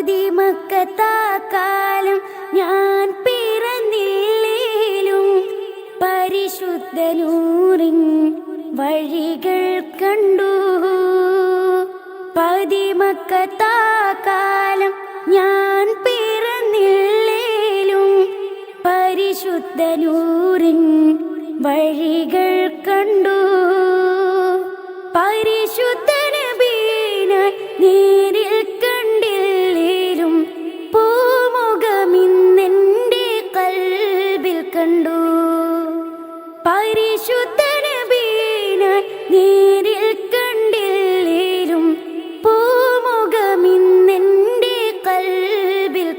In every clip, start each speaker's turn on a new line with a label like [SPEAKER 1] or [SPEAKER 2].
[SPEAKER 1] പതിമക്കത്താക്കാലം ഞാൻ പിറന്നില്ലേലും പരിശുദ്ധനൂറിൻ വഴികൾ കണ്ടു. പതിമക്കത്താക്കാലം ഞാൻ പിറന്നില്ലേലും പരിശുദ്ധനൂറിൻ വഴികൾ കണ്ടു.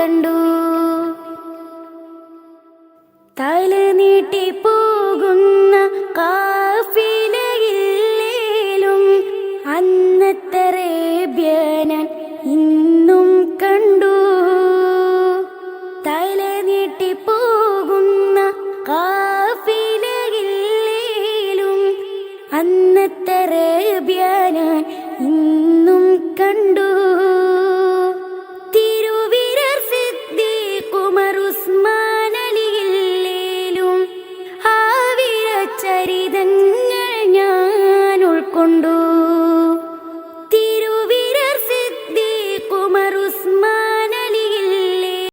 [SPEAKER 1] കണ്ടു. തല നീട്ടി പോകുന്ന കാഫിലയില്ലേലും അന്നത്തറേബ്യനൻ ഇന്നും കണ്ടു. തല നീട്ടി പോകുന്ന കാഫിലയില്ലേലും അന്നത്തറേബ്യനൻ ഇന്നും കണ്ടു. ಕೊಂಡು